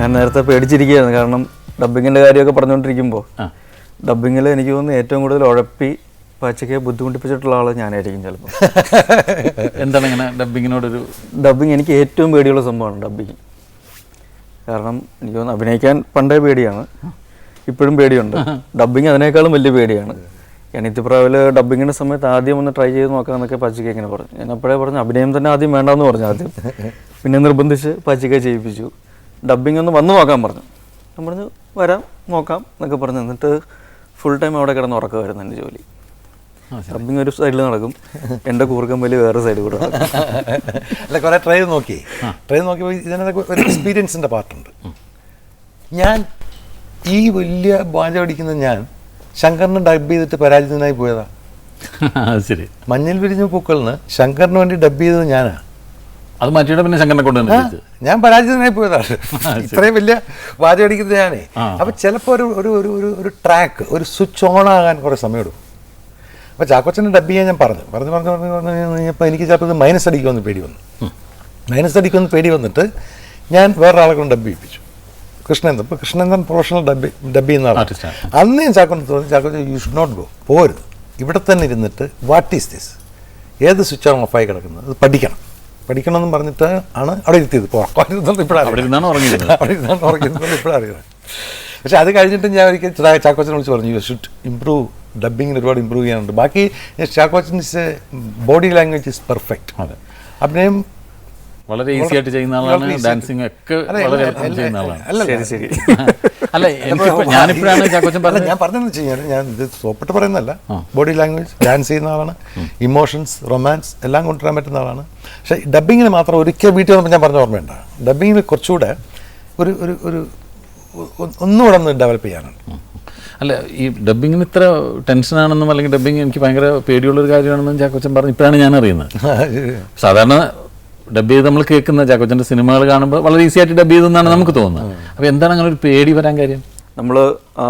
ഞാൻ നേരത്തെ പേടിച്ചിരിക്കുകയായിരുന്നു. കാരണം ഡബ്ബിങ്ങിന്റെ കാര്യമൊക്കെ പറഞ്ഞുകൊണ്ടിരിക്കുമ്പോൾ. ഡബ്ബിങ്ങിൽ എനിക്ക് തോന്നുന്നു ഏറ്റവും കൂടുതൽ ഉഴപ്പി പച്ചയ്ക്ക് ബുദ്ധിമുട്ടിപ്പിച്ചിട്ടുള്ള ആൾ ഞാനായിരിക്കും ചിലപ്പോൾ എന്താണ് ഇങ്ങനെ ഡബിങ്ങിനോടൊരു ഡബ്ബിങ് എനിക്ക് ഏറ്റവും പേടിയുള്ള സംഭവമാണ് ഡബ്ബിങ് കാരണം എനിക്ക് തോന്നുന്നു അഭിനയിക്കാൻ പണ്ടേ പേടിയാണ്. ഇപ്പോഴും പേടിയുണ്ട്. ഡബ്ബിങ് അതിനേക്കാളും വലിയ പേടിയാണ്. അനിത്യപ്രാവിൽ ഡബ്ബിങ്ങിന്റെ സമയത്ത് ആദ്യം ഒന്ന് ട്രൈ ചെയ്ത് നോക്കാമെന്നൊക്കെ പച്ചയ്ക്ക് ഇങ്ങനെ പറഞ്ഞു. ഞാൻ അപ്പോഴേ പറഞ്ഞു അഭിനയം തന്നെ ആദ്യം വേണ്ടാന്ന് പറഞ്ഞു ആദ്യം. പിന്നെ നിർബന്ധിച്ച് പച്ചയ്ക്ക് ചെയ്യിപ്പിച്ചു. ഡബ്ബിങ് ഒന്ന് വന്ന് നോക്കാൻ പറഞ്ഞു. ഞാൻ പറഞ്ഞു വരാം നോക്കാം എന്നൊക്കെ പറഞ്ഞു. എന്നിട്ട് ഫുൾ ടൈം അവിടെ കിടന്ന് ഉറക്കമായിരുന്നു എന്റെ ജോലി. ഡബ്ബിംഗ് ഒരു സൈഡിൽ നടക്കും. എന്റെ കൂർക്കം വലിയ വേറെ സൈഡിൽ കൂടെ അല്ല കുറേ ട്രെയിൻ നോക്കി. ട്രെയിൻ നോക്കിയപ്പോൾ ഇതിനകത്ത് ഒരു എക്സ്പീരിയൻസിന്റെ പാർട്ടുണ്ട് ഞാൻ ഈ വലിയ ബാജ അടിക്കുന്ന ഞാൻ ശങ്കറിന് ഡബ് ചെയ്തിട്ട് പരാജിതനായി പോയതാണ് ശരി. മഞ്ഞിൽ വിരിഞ്ഞ പൂക്കളിന് ശങ്കറിന് വേണ്ടി ഡബ് ചെയ്തത് ഞാനാ. അത് മാറ്റിയിട്ട് പിന്നെ ശങ്കരനെ കൊണ്ട്. ഞാൻ പരാജിതനായി പോയതാണ്. ഇത്രയും വലിയ വാചകം അടിക്കുന്നത് ഞാനേ. അപ്പം ചിലപ്പോൾ ഒരു ഒരു ഒരു ഒരു ഒരു ട്രാക്ക് ഒരു സ്വിച്ച് ഓൺ ആകാൻ കുറേ സമയമെടുക്കും അപ്പോൾ ചാക്കോച്ചനെ ഡബ് ചെയ്യാൻ ഞാൻ പറഞ്ഞു. പറഞ്ഞു പറഞ്ഞു പറഞ്ഞു പറഞ്ഞു കഴിഞ്ഞപ്പോൾ എനിക്ക് ചിലപ്പോൾ ഇത് മൈനസ് അടിക്കുമെന്ന് പേടി വന്നു. മൈനസ് അടിക്കുമെന്ന് പേടി വന്നിട്ട് ഞാൻ വേറൊരാളെ കൊണ്ട് ഡബ് ചെയ്യിപ്പിച്ചു. കൃഷ്ണേന്ദ്രൻ. ഇപ്പോൾ കൃഷ്ണേന്ദ്രൻ പ്രൊഫഷണൽ ഡബ് ഡബ് ചെയ്യുന്ന ആണ്. അന്ന് ഞാൻ ചാക്കോനെ തോന്നി ചാക്കോച്ച യു ഷുഡ് നോട്ട് ഗോ പോരുത്. ഇവിടെ തന്നെ ഇരുന്നിട്ട് വാട്ട് ഈസ് ദിസ് ഏത് സ്വിച്ച് സ്വിച്ചാണ് ഓഫായി കിടക്കുന്നത്? അത് പഠിക്കണം. പഠിക്കണം എന്ന് പറഞ്ഞിട്ട് ആണ് അവിടെ ഇരുത്തിയത്. ഇപ്പോൾ ഇപ്പോഴാണ് ഉറങ്ങിയിരുന്നത്. പക്ഷെ അത് കഴിഞ്ഞിട്ട് ഞാൻ ഒരിക്കൽ ചാക്കോച്ചനെ വിളിച്ച് പറഞ്ഞു യു ഷുഡ് ഇമ്പ്രൂവ് ഡബിങ്ങിന് ഒരുപാട് ഇമ്പ്രൂവ് ചെയ്യാനുണ്ട്. ബാക്കി ചാക്കോച്ചൻസ് ബോഡി ലാംഗ്വേജ് ഇസ് പെർഫെക്റ്റ് അതെ. അഭിനയം വളരെ ഈസി ആയിട്ട് ചെയ്യുന്ന ആളാണ് ഡാൻസിങ് ഒക്കെ വളരെ എളുപ്പം ചെയ്യുന്ന ആളാണ്. അല്ല, ശരി ശരി. അല്ല ഞാനിപ്പോഴാണ് ചാക്കോച്ചൻ പറഞ്ഞത്. ഞാൻ പറഞ്ഞതെന്ന് വെച്ച് കഴിഞ്ഞാൽ ഞാൻ ഇത് സോപ്പിട്ട് പറയുന്നതല്ല. ബോഡി ലാംഗ്വേജ് ഡാൻസ് ചെയ്യുന്ന ആളാണ്. ഇമോഷൻസ് റൊമാൻസ് എല്ലാം കൊണ്ടുവരാൻ പറ്റുന്ന ആളാണ്. പക്ഷേ ഡബിങ്ങിന് മാത്രം ഒരിക്കൽ വീട്ടിൽ വന്നപ്പോൾ ഞാൻ പറഞ്ഞ ഓർമ്മയുണ്ട്. ഡബിങ്ങിന് കുറച്ചുകൂടെ ഒരു ഒരു ഒരു ഒന്നുകൂടെ ഒന്ന് ഡെവലപ്പ് ചെയ്യാനാണ് അല്ല ഈ ഡബിങ്ങിന് ഇത്ര ടെൻഷനാണെന്നും അല്ലെങ്കിൽ ഡബിങ് എനിക്ക് ഭയങ്കര പേടിയുള്ളൊരു കാര്യമാണെന്നും ചാക്കോച്ചൻ പറഞ്ഞു. ഇപ്പോഴാണ് ഞാൻ അറിയുന്നത്. സാധാരണ ഡബ് ചെയ്ത് നമ്മൾ കേൾക്കുന്ന ജാക്കോച്ചന്റെ സിനിമകൾ കാണുമ്പോൾ വളരെ ഈസി ആയിട്ട് ഡബ് ചെയ്തെന്നാണ് നമുക്ക് തോന്നുന്നത്. അപ്പോൾ എന്താണ് അങ്ങനെ ഒരു പേടി വരാൻ കാര്യം? നമ്മൾ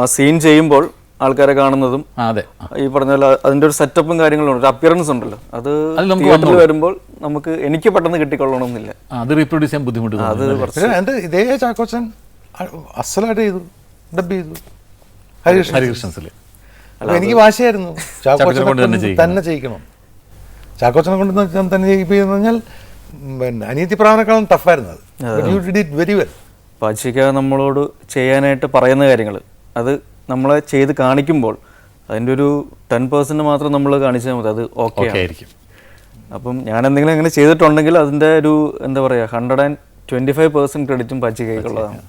സീൻ ചെയ്യുമ്പോൾ ആൾക്കാരെ കാണുന്നതും അതെ. ഈ പറഞ്ഞ പോലെ അതിന്റെ ഒരു സെറ്റപ്പും കാര്യങ്ങളും ഉണ്ട്. ഒരു അപ്പിയറൻസ് ഉണ്ടല്ലോ. അത് തിയേറ്ററിൽ വരുമ്പോൾ നമുക്ക് എനിക്ക് പെട്ടെന്ന് കിട്ടിക്കൊള്ളണമെന്നില്ല. അത് റീപ്രൊഡ്യൂസ് ചെയ്യാൻ ബുദ്ധിമുട്ട് അത് എന്റെ ഇതേ ചാക്കോച്ചൻ അസലായിട്ട് ചെയ്തു ഡബ് ചെയ്തു. ഹരികൃഷ്ണൻ ഹരികൃഷ്ണൻസിൽ എനിക്ക് വാശിയായിരുന്നു. ചാക്കോച്ചനെ കൊണ്ട് തന്നെ ചെയ്യിക്കണം. ചാക്കോച്ചനെ കൊണ്ട് തന്നെ- ചെയ്യിപ്പിക്കുന്നു പറഞ്ഞാൽ പിന്നെ അനിയത്തി പ്രാവനേക്കാളും ടഫായിരുന്നു അത്. You did it very well Pachikka നമ്മളോട് ചെയ്യാനായിട്ട് പറയുന്ന കാര്യങ്ങൾ അത് നമ്മളെ ചെയ്ത് കാണിക്കുമ്പോൾ അതിന്റെ ഒരു ടെൻ പെർസെന്റ് മാത്രം നമ്മൾ കാണിച്ചാൽ മതി അത് ഓക്കെ ആയിരിക്കും അപ്പം ഞാൻ എന്തെങ്കിലും അങ്ങനെ ചെയ്തിട്ടുണ്ടെങ്കിൽ അതിന്റെ ഒരു എന്താ പറയുക hundred and twenty five percent ക്രെഡിറ്റും പച്ചികയ്ക്കുള്ളതാണ്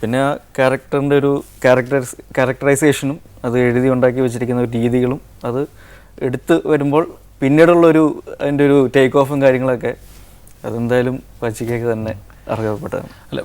പിന്നെ ആ ക്യാരക്ടറിന്റെ ഒരു ക്യാരക്ടറൈസ് ക്യാരക്ടറൈസേഷനും അത് എഴുതി ഉണ്ടാക്കി വെച്ചിരിക്കുന്ന ഒരു രീതികളും അത് എടുത്ത് വരുമ്പോൾ പിന്നീടുള്ളൊരു അതിന്റെ ഒരു ടേക്ക് ഓഫും കാര്യങ്ങളൊക്കെ അതെന്തായാലും പച്ചികയ്ക്ക് തന്നെ അർഹതപ്പെട്ടതാണ് അല്ല